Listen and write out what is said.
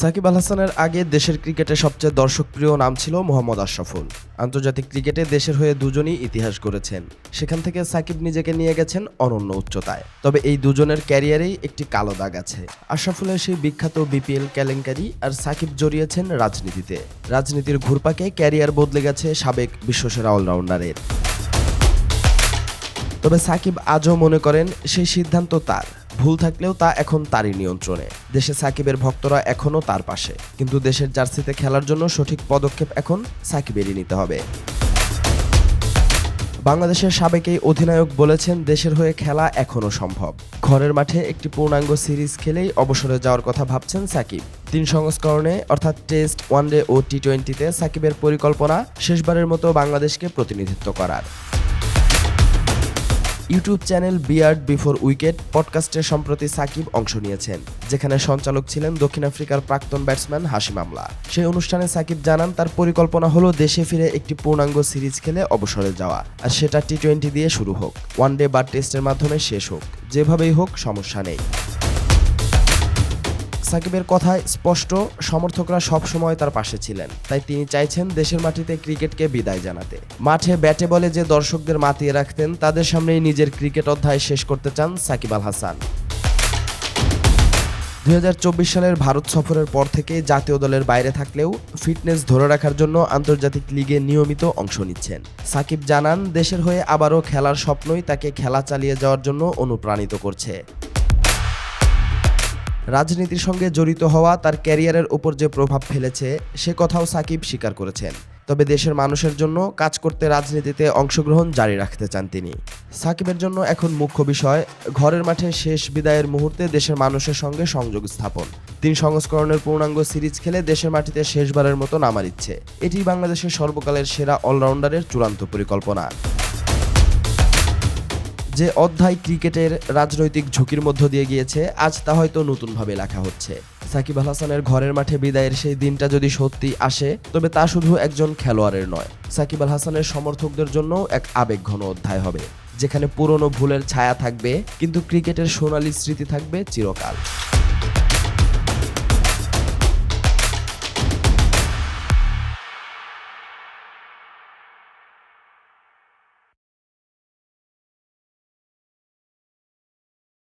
সাকিব আল হাসানের আগে দেশের ক্রিকেটে সবচেয়ে দর্শকপ্রিয় নাম ছিল মোহাম্মদ আশরাফুল। আন্তর্জাতিক ক্রিকেটে দেশের হয়ে দুজনই ইতিহাস গড়েছেন। সেখান থেকে সাকিব নিজেকে নিয়ে গেছেন অনন্য উচ্চতায়। তবে এই দুজনের ক্যারিয়ারেই একটি কালো দাগ আছে। আশরাফুলের সেই বিখ্যাত বিপিএল কেলেঙ্কারি আর সাকিব জড়িয়েছেন রাজনীতিতে। রাজনীতির ঘুরপাকে ক্যারিয়ার বদলে গেছে সাবেক বিশ্বসেরা অলরাউন্ডারের। তবে সাকিব আজও মনে করেন সেই সিদ্ধান্ত তার। ভুল থাকলেও তা এখন তারই নিয়ন্ত্রণে। দেশে সাকিবের ভক্তরা এখনও তার পাশে। কিন্তু দেশের জার্সিতে খেলার জন্য সঠিক পদক্ষেপ এখন সাকিবেরই নিতে হবে। বাংলাদেশের সাবেক এই অধিনায়ক বলেছেন, দেশের হয়ে খেলা এখনও সম্ভব। ঘরের মাঠে একটি পূর্ণাঙ্গ সিরিজ খেলেই অবসরে যাওয়ার কথা ভাবছেন সাকিব। তিন সংস্করণে, অর্থাৎ টেস্ট, ওয়ানডে ও টি টোয়েন্টিতে সাকিবের পরিকল্পনা শেষবারের মতো বাংলাদেশকে প্রতিনিধিত্ব করার। YouTube channel beard before wicket পডকাস্টে সম্প্রতি সাকিব অংশ নিয়েছেন, যেখানে সঞ্চালক ছিলেন দক্ষিণ আফ্রিকার প্রাক্তন ব্যাটসম্যান হাসিম আমলা। সেই অনুষ্ঠানে সাকিব জানান, তার পরিকল্পনা হলো দেশে ফিরে একটি পূর্ণাঙ্গ সিরিজ খেলে অবসরে যাওয়া, আর সেটা টি টোয়েন্টি দিয়ে শুরু হোক। ওয়ান ডে বা টেস্টের মাধ্যমে শেষ হোক। যেভাবেই হোক, সমস্যা নেই। সাকিবের কথায় স্পষ্ট, সমর্থকরা সব সময় তার পাশে ছিলেন। তাই তিনি চাইছেন দেশের মাটিতে ক্রিকেটকে বিদায় জানাতে। মাঠে ব্যাটে বলে যে দর্শকদের মাতিয়ে রাখতেন, তাদের সামনেই নিজের ক্রিকেট অধ্যায় শেষ করতে চান সাকিব আল হাসান। দুই হাজার চব্বিশ সালের ভারত সফরের পর থেকে জাতীয় দলের বাইরে থাকলেও ফিটনেস ধরে রাখার জন্য আন্তর্জাতিক লিগে নিয়মিত অংশ নিচ্ছেন। সাকিব জানান, দেশের হয়ে আবারও খেলার স্বপ্নই তাকে খেলা চালিয়ে যাওয়ার জন্য অনুপ্রাণিত করছে। রাজনীতির সঙ্গে জড়িত হওয়া তার ক্যারিয়ারের উপর যে প্রভাব ফেলেছে, সে কথাও সাকিব স্বীকার করেছেন। তবে দেশের মানুষের জন্য কাজ করতে রাজনীতিতে অংশগ্রহণ জারি রাখতে চান তিনি। সাকিবের জন্য এখন মুখ্য বিষয়, ঘরের মাঠে শেষ বিদায়ের মুহূর্তে দেশের মানুষের সঙ্গে সংযোগ স্থাপন। তিন সংস্করণের পূর্ণাঙ্গ সিরিজ খেলে দেশের মাটিতে শেষবারের মতো নামার ইচ্ছে। এটি বাংলাদেশের সর্বকালের সেরা অলরাউন্ডারের চূড়ান্ত পরিকল্পনা। যে অধ্যায় ক্রিকেটের রাজনৈতিক ঝুঁকির মধ্য দিয়ে গিয়েছে, আজ তা হয়তো নতুনভাবে লেখা হচ্ছে। সাকিব আল হাসানের ঘরের মাঠে বিদায়ের সেই দিনটা যদি সত্যি আসে, তবে তা শুধু একজন খেলোয়াড়ের নয়। সাকিব আল হাসানের সমর্থকদের জন্য এক আবেগঘন অধ্যায় হবে, যেখানে পুরনো ভুলের ছায়া থাকবে, কিন্তু ক্রিকেটের সোনালী স্মৃতি থাকবে চিরকাল।